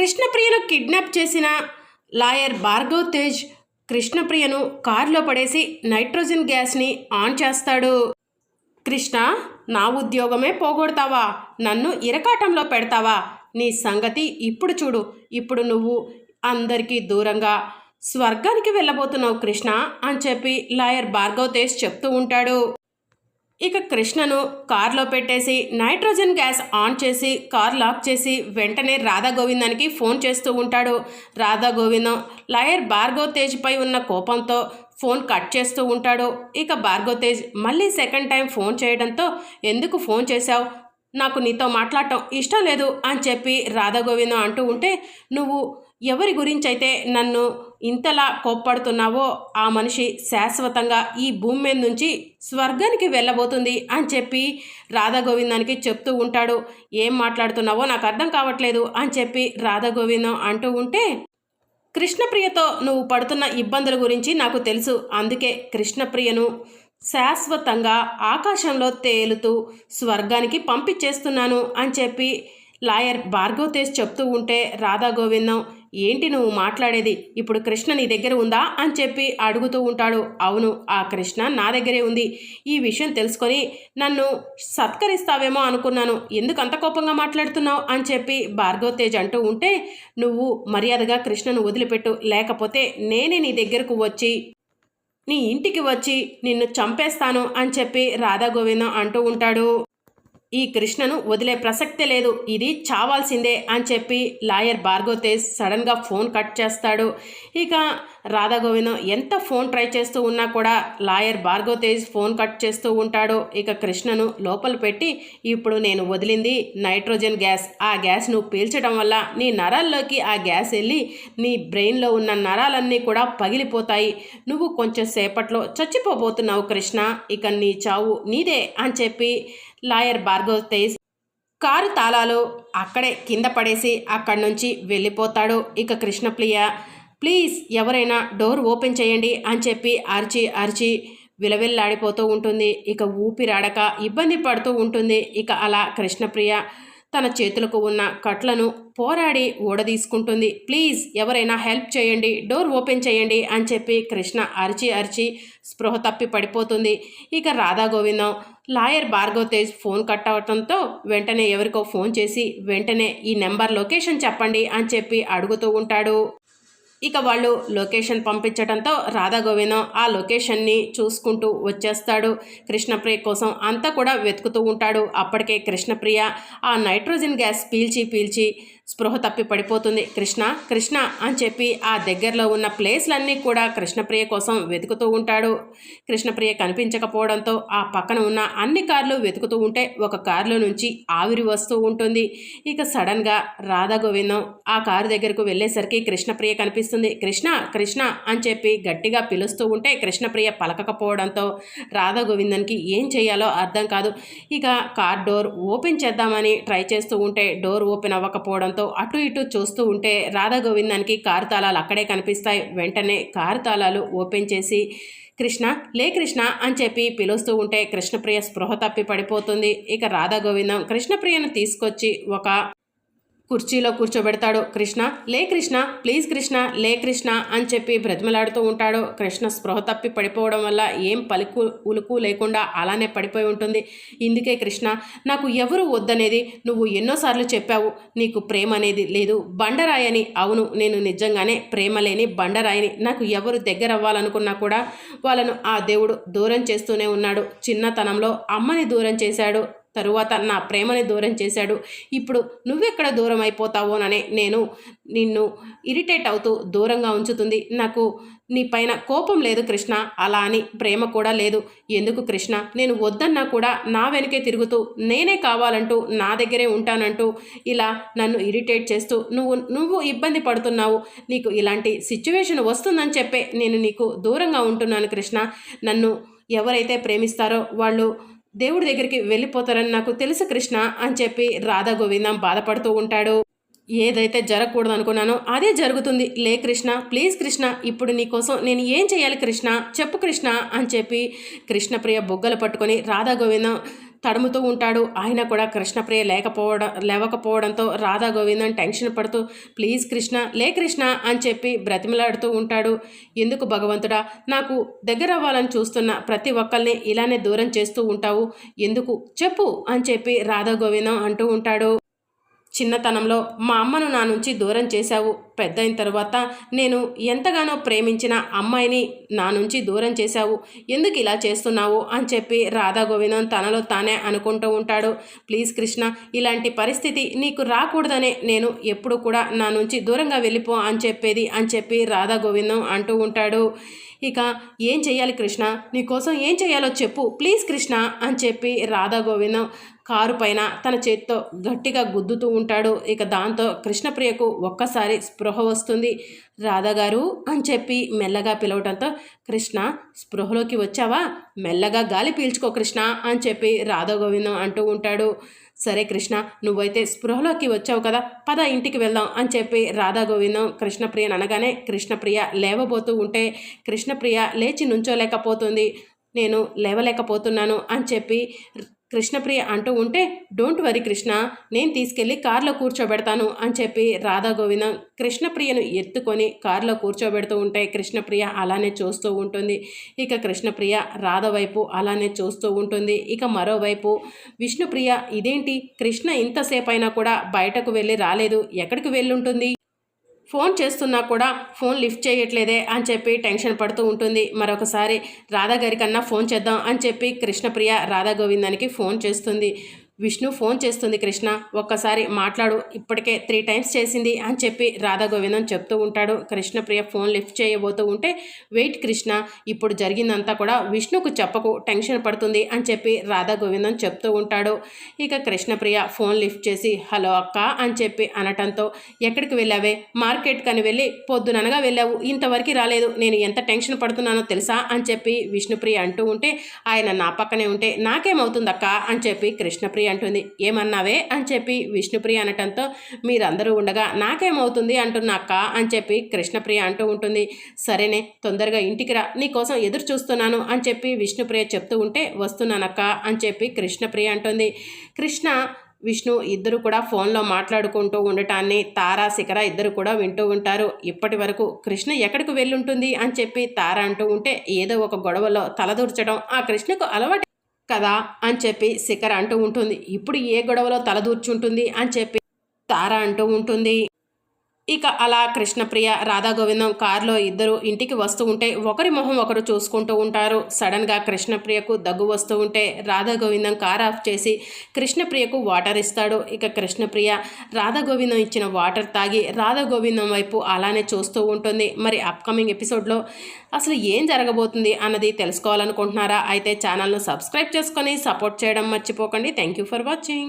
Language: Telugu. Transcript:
కృష్ణప్రియను కిడ్నాప్ చేసిన లాయర్ భార్గవ్ తేజ్ కృష్ణప్రియను కారులో పడేసి నైట్రోజన్ గ్యాస్ని ఆన్ చేస్తాడు. కృష్ణ నా ఉద్యోగమే పోగొడతావా? నన్ను ఇరకాటంలో పెడతావా? నీ సంగతి ఇప్పుడు చూడు. ఇప్పుడు నువ్వు అందరికీ దూరంగా స్వర్గానికి వెళ్ళబోతున్నావు కృష్ణ అని చెప్పి లాయర్ భార్గవ్ తేజ్ చెప్తూ ఉంటాడు. ఇక కృష్ణను కార్లో పెట్టేసి నైట్రోజన్ గ్యాస్ ఆన్ చేసి కార్ లాక్ చేసి వెంటనే రాధా గోవిందానికి ఫోన్ చేస్తూ ఉంటాడు. రాధా గోవిందం లాయర్ భార్గవ్ తేజ్పై ఉన్న కోపంతో ఫోన్ కట్ చేస్తూ ఉంటాడు. ఇక భార్గవ్ తేజ్ మళ్ళీ సెకండ్ టైం ఫోన్ చేయడంతో ఎందుకు ఫోన్ చేశావు? నాకు నీతో మాట్లాడటం ఇష్టం లేదు అని చెప్పి రాధాగోవిందం అంటూ ఉంటే నువ్వు ఎవరి గురించి అయితే నన్ను ఇంతలా కోప్పడుతున్నావో ఆ మనిషి శాశ్వతంగా ఈ భూమి మీద నుంచి స్వర్గానికి వెళ్ళబోతుంది అని చెప్పి రాధాగోవిందానికి చెప్తూ ఉంటాడు. ఏం మాట్లాడుతున్నావో నాకు అర్థం కావట్లేదు అని చెప్పి రాధాగోవిందం అంటూ ఉంటే కృష్ణప్రియతో నువ్వు పడుతున్న ఇబ్బందుల గురించి నాకు తెలుసు. అందుకే కృష్ణప్రియను శాశ్వతంగా ఆకాశంలో తేలుతూ స్వర్గానికి పంపించేస్తున్నాను అని చెప్పి లాయర్ భార్గవ్ తేజ్ చెప్తూ ఉంటే రాధా గోవిందం ఏంటి నువ్వు మాట్లాడేది? ఇప్పుడు కృష్ణ నీ దగ్గర ఉందా? అని చెప్పి అడుగుతూ ఉంటాడు. అవును ఆ కృష్ణ నా దగ్గరే ఉంది. ఈ విషయం తెలుసుకొని నన్ను సత్కరిస్తావేమో అనుకున్నాను. ఎందుకు అంత కోపంగా మాట్లాడుతున్నావు? అని చెప్పి భార్గవతేజ్ అంటూ ఉంటే నువ్వు మర్యాదగా కృష్ణను వదిలిపెట్టు. లేకపోతే నేనే నీ దగ్గరకు వచ్చి నీ ఇంటికి వచ్చి నిన్ను చంపేస్తాను అని చెప్పి రాధా గోవిందం అంటూ ఉంటాడు. ఈ కృష్ణను వదిలే ప్రసక్తే లేదు. ఇది చావాల్సిందే అని చెప్పి లాయర్ భార్గవ్ తేజ్ సడన్గా ఫోన్ కట్ చేస్తాడు. ఇక రాధా గోవిందం ఎంత ఫోన్ ట్రై చేస్తూ ఉన్నా కూడా lawyer Bhargav Tej phone cut చేస్తూ ఉంటాడు. ఇక కృష్ణను లోపల పెట్టి ఇప్పుడు నేను వదిలింది నైట్రోజన్ గ్యాస్. ఆ గ్యాస్ నువ్వు పీల్చడం వల్ల నీ నరాల్లోకి ఆ గ్యాస్ వెళ్ళి నీ బ్రెయిన్లో ఉన్న నరాలన్నీ కూడా పగిలిపోతాయి. నువ్వు కొంచెం సేపట్లో చచ్చిపోబోతున్నావు కృష్ణ. ఇక నీ చావు నీదే అని చెప్పి లాయర్ భార్గవ్ తేజ్ కారు తాళాలు అక్కడే కింద పడేసి అక్కడి నుంచి వెళ్ళిపోతాడు. ఇక కృష్ణప్రియ ప్లీజ్ ఎవరైనా డోర్ ఓపెన్ చేయండి అని చెప్పి అరిచి అరిచి విలవిల్లాడిపోతూ ఉంటుంది. ఇక ఊపిరాడక ఇబ్బంది పడుతూ ఉంటుంది. ఇక అలా కృష్ణప్రియ తన చేతులకు ఉన్న కట్లను పోరాడి ఊడదీసుకుంటుంది ప్లీజ్ ఎవరైనా హెల్ప్ చేయండి డోర్ ఓపెన్ చేయండి అని చెప్పి కృష్ణ అరిచి అరిచి స్పృహ తప్పి పడిపోతుంది. ఇక Radha Govindam lawyer Bhargav Tej phone cut అవటంతో వెంటనే ఎవరికో ఫోన్ చేసి వెంటనే ఈ నెంబర్ లొకేషన్ చెప్పండి అని చెప్పి అడుగుతూ ఉంటాడు. ఇక వాళ్ళు లొకేషన్ పంపించడంతో రాధా గోవిందం ఆ లొకేషన్ని చూసుకుంటూ వచ్చేస్తాడు. కృష్ణప్రియ కోసం అంతా కూడా వెతుకుతూ ఉంటాడు. అప్పటికే కృష్ణప్రియ ఆ నైట్రోజన్ గ్యాస్ పీల్చి పీల్చి స్పృహ తప్పి పడిపోతుంది. కృష్ణ కృష్ణ అని చెప్పి ఆ దగ్గరలో ఉన్న ప్లేస్లన్నీ కూడా కృష్ణప్రియ కోసం వెతుకుతూ ఉంటాడు. కృష్ణప్రియ కనిపించకపోవడంతో ఆ పక్కన ఉన్న అన్ని కార్లు వెతుకుతూ ఉంటే ఒక కారులో నుంచి ఆవిరి వస్తూ ఉంటుంది. ఇక సడన్గా రాధా గోవిందం ఆ కారు దగ్గరకు వెళ్ళేసరికి కృష్ణప్రియ కనిపిస్తుంది. కృష్ణ కృష్ణ అని చెప్పి గట్టిగా పిలుస్తూ ఉంటే కృష్ణప్రియ పలకకపోవడంతో రాధా గోవిందన్కి ఏం చేయాలో అర్థం కాదు. ఇక కార్ డోర్ ఓపెన్ చేద్దామని ట్రై చేస్తూ ఉంటే డోర్ ఓపెన్ అవ్వకపోవడంతో అటు ఇటు చూస్తూ ఉంటే రాధాగోవిందానికి కారు తాళాలు అక్కడే కనిపిస్తాయి. వెంటనే కారు తాళాలు ఓపెన్ చేసి కృష్ణ లే కృష్ణ అని చెప్పి పిలుస్తూ ఉంటే కృష్ణప్రియ స్పృహ తప్పి పడిపోతుంది. ఇక రాధా గోవిందం కృష్ణప్రియను తీసుకొచ్చి ఒక కుర్చీలో కూర్చోబెడతాడు. కృష్ణ లే కృష్ణ ప్లీజ్ కృష్ణ లే కృష్ణ అని చెప్పి బ్రతిమలాడుతూ ఉంటాడు. కృష్ణ స్పృహ తప్పి పడిపోవడం వల్ల ఏం పలుకు ఉలుకు లేకుండా అలానే పడిపోయి ఉంటుంది. ఇందుకే కృష్ణ నాకు ఎవరు వద్దనేది నువ్వు ఎన్నోసార్లు చెప్పావు. నీకు ప్రేమ అనేది లేదు. బండరాయని అవును నేను నిజంగానే ప్రేమ లేని బండరాయిని. నాకు ఎవరు దగ్గర అవ్వాలనుకున్నా కూడా వాళ్ళను ఆ దేవుడు దూరం చేస్తూనే ఉన్నాడు. చిన్నతనంలో అమ్మని దూరం చేశాడు. తరువాత నా ప్రేమని దూరం చేశాడు. ఇప్పుడు నువ్వెక్కడ దూరం అయిపోతావోననే నేను నిన్ను ఇరిటేట్ అవుతూ దూరంగా ఉంచుతుంది. నాకు నీ పైన కోపం లేదు కృష్ణ. అలా అని ప్రేమ కూడా లేదు. ఎందుకు కృష్ణ? నేను వద్దన్నా కూడా నా వెనకే తిరుగుతూ నేనే కావాలంటూ నా దగ్గరే ఉంటానంటూ ఇలా నన్ను ఇరిటేట్ చేస్తూ నువ్వు నువ్వు ఇబ్బంది పడుతున్నావు. నీకు ఇలాంటి సిచ్యువేషన్ వస్తుందని చెప్పే నేను నీకు దూరంగా ఉంటున్నాను కృష్ణ. నన్ను ఎవరైతే ప్రేమిస్తారో వాళ్ళు దేవుడి దగ్గరికి వెళ్ళిపోతారని నాకు తెలుసు కృష్ణ అని చెప్పి రాధా గోవిందం బాధపడుతూ ఉంటాడు. ఏదైతే జరగకూడదు అనుకున్నానో అదే జరుగుతుంది. లే కృష్ణ ప్లీజ్ కృష్ణ ఇప్పుడు నీకోసం నేను ఏం చేయాలి కృష్ణ? చెప్పు కృష్ణ అని చెప్పి కృష్ణప్రియ బొగ్గలు పట్టుకొని రాధా గోవిందం తడుముతూ ఉంటాడు. ఆయన కూడా కృష్ణప్రియ లేకపోవడం లేవకపోవడంతో రాధా గోవిందం టెన్షన్ పడుతూ ప్లీజ్ కృష్ణ లే కృష్ణ అని చెప్పి బ్రతిమలాడుతూ ఉంటాడు. ఎందుకు భగవంతుడా నాకు దగ్గర అవ్వాలని చూస్తున్న ప్రతి ఒక్కరిని ఇలానే దూరం చేస్తూ ఉంటావు. ఎందుకు? చెప్పు అని చెప్పి రాధా గోవిందం అంటూ ఉంటాడు. చిన్నతనంలో మా అమ్మను నా నుంచి దూరం చేశావు. పెద్దయిన తర్వాత నేను ఎంతగానో ప్రేమించిన అమ్మాయిని నా నుంచి దూరం చేశావు. ఎందుకు ఇలా చేస్తున్నావు? అని చెప్పి రాధా గోవిందం తనలో తానే అనుకుంటూ ఉంటాడు. ప్లీజ్ కృష్ణ ఇలాంటి పరిస్థితి నీకు రాకూడదనే నేను ఎప్పుడు కూడా నా నుంచి దూరంగా వెళ్ళిపో అని చెప్పేది అని చెప్పి రాధా గోవిందం అంటూ ఉంటాడు. ఇక ఏం చేయాలి కృష్ణ? నీకోసం ఏం చేయాలో చెప్పు. ప్లీజ్ కృష్ణ అని చెప్పి రాధా గోవిందం కారు పైన తన చేత్తో గట్టిగా గుద్దుతూ ఉంటాడు. ఇక దాంతో కృష్ణప్రియకు ఒక్కసారి స్పృహ వస్తుంది. రాధాగారు అని చెప్పి మెల్లగా పిలవటంతో కృష్ణ స్పృహలోకి వచ్చావా? మెల్లగా గాలి పీల్చుకో కృష్ణ అని చెప్పి రాధా గోవిందం అంటూ ఉంటాడు. సరే కృష్ణ నువ్వైతే స్పృహలోకి వచ్చావు కదా పద ఇంటికి వెళ్దాం అని చెప్పి రాధాగోవిందం కృష్ణప్రియను అనగానే కృష్ణప్రియ లేవబోతూ ఉంటే కృష్ణప్రియ లేచి నుంచోలేకపోతుంది. నేను లేవలేకపోతున్నాను అని చెప్పి కృష్ణప్రియ అంటూ ఉంటే డోంట్ వరీ కృష్ణ నేను తీసుకెళ్ళి కారులో కూర్చోబెడతాను అని చెప్పి రాధా గోవిందం కృష్ణప్రియను ఎత్తుకొని కారులో కూర్చోబెడుతూ ఉంటే కృష్ణప్రియ అలానే చూస్తూ ఉంటుంది. ఇక కృష్ణప్రియ రాధ వైపు అలానే చూస్తూ ఉంటుంది. ఇక మరోవైపు విష్ణుప్రియ ఇదేంటి? కృష్ణ ఇంతసేపు అయినా కూడా బయటకు వెళ్ళి రాలేదు. ఎక్కడికి వెళ్ళుంటుంది? ఫోన్ చేస్తున్నా కూడా ఫోన్ లిఫ్ట్ చేయట్లేదే అని చెప్పి టెన్షన్ పడుతూ ఉంటుంది. మరొకసారి రాధా గారికన్నా ఫోన్ చేద్దాం అని చెప్పి కృష్ణప్రియ రాధా గోవిందానికి ఫోన్ చేస్తుంది. విష్ణు ఫోన్ చేస్తుంది కృష్ణ ఒక్కసారి మాట్లాడు. ఇప్పటికే త్రీ టైమ్స్ చేసింది అని చెప్పి రాధా గోవిందం చెప్తూ ఉంటాడు. కృష్ణప్రియ ఫోన్ లిఫ్ట్ చేయబోతూ ఉంటే వెయిట్ కృష్ణ ఇప్పుడు జరిగిందంతా కూడా విష్ణుకు చెప్పకు టెన్షన్ పడుతుంది అని చెప్పి రాధా గోవిందం చెప్తూ ఉంటాడు. ఇక కృష్ణప్రియ ఫోన్ లిఫ్ట్ చేసి హలో అక్క అని చెప్పి అనటంతో ఎక్కడికి వెళ్ళావే? మార్కెట్ కని వెళ్ళి పొద్దుననగా వెళ్ళావు. ఇంతవరకు రాలేదు. నేను ఎంత టెన్షన్ పడుతున్నానో తెలుసా? అని చెప్పి విష్ణుప్రియ అంటూ ఉంటే ఆయన నా పక్కనే ఉంటే నాకేమవుతుందక్క? అని చెప్పి కృష్ణప్రియ అంటుంది. ఏమన్నావే? అని చెప్పి విష్ణుప్రియ అనటంతో మీరందరూ ఉండగా నాకేమవుతుంది అంటున్న అక్క అని చెప్పి కృష్ణప్రియ అంటూ ఉంటుంది. సరేనే తొందరగా ఇంటికి రా. నీకోసం ఎదురు చూస్తున్నాను అని చెప్పి విష్ణుప్రియ చెప్తూ ఉంటే వస్తున్నానక్క అని చెప్పి కృష్ణప్రియ అంటుంది. కృష్ణ విష్ణు ఇద్దరు కూడా ఫోన్లో మాట్లాడుకుంటూ ఉండటాన్ని తారా శిఖర ఇద్దరు కూడా వింటూ ఉంటారు. ఇప్పటి వరకు కృష్ణ ఎక్కడికి వెళ్ళుంటుంది? అని చెప్పి తార అంటూ ఉంటే ఏదో ఒక గొడవలో తలదూర్చడం ఆ కృష్ణకు అలవాటు కదా అని చెప్పి శిఖర్ అంటూ ఉంటుంది. ఇప్పుడు ఏ గొడవలో తలదూర్చుంటుంది అని చెప్పి తార అంటూ ఉంటుంది. ఇక అలా కృష్ణప్రియ రాధా గోవిందం కారులో ఇద్దరు ఇంటికి వస్తూ ఉంటే ఒకరి మొహం ఒకరు చూసుకుంటూ ఉంటారు. సడన్గా కృష్ణప్రియకు దగ్గు వస్తూ ఉంటే రాధా గోవిందం కార్ ఆఫ్ చేసి కృష్ణప్రియకు వాటర్ ఇస్తాడు. ఇక కృష్ణప్రియ రాధా గోవిందం ఇచ్చిన వాటర్ తాగి రాధా గోవిందం వైపు అలానే చూస్తూ ఉంటుంది. మరి అప్కమింగ్ ఎపిసోడ్లో అసలు ఏం జరగబోతుంది అన్నది తెలుసుకోవాలనుకుంటున్నారా? అయితే ఛానల్ను సబ్స్క్రైబ్ చేసుకొని సపోర్ట్ చేయడం మర్చిపోకండి. Thank you for watching.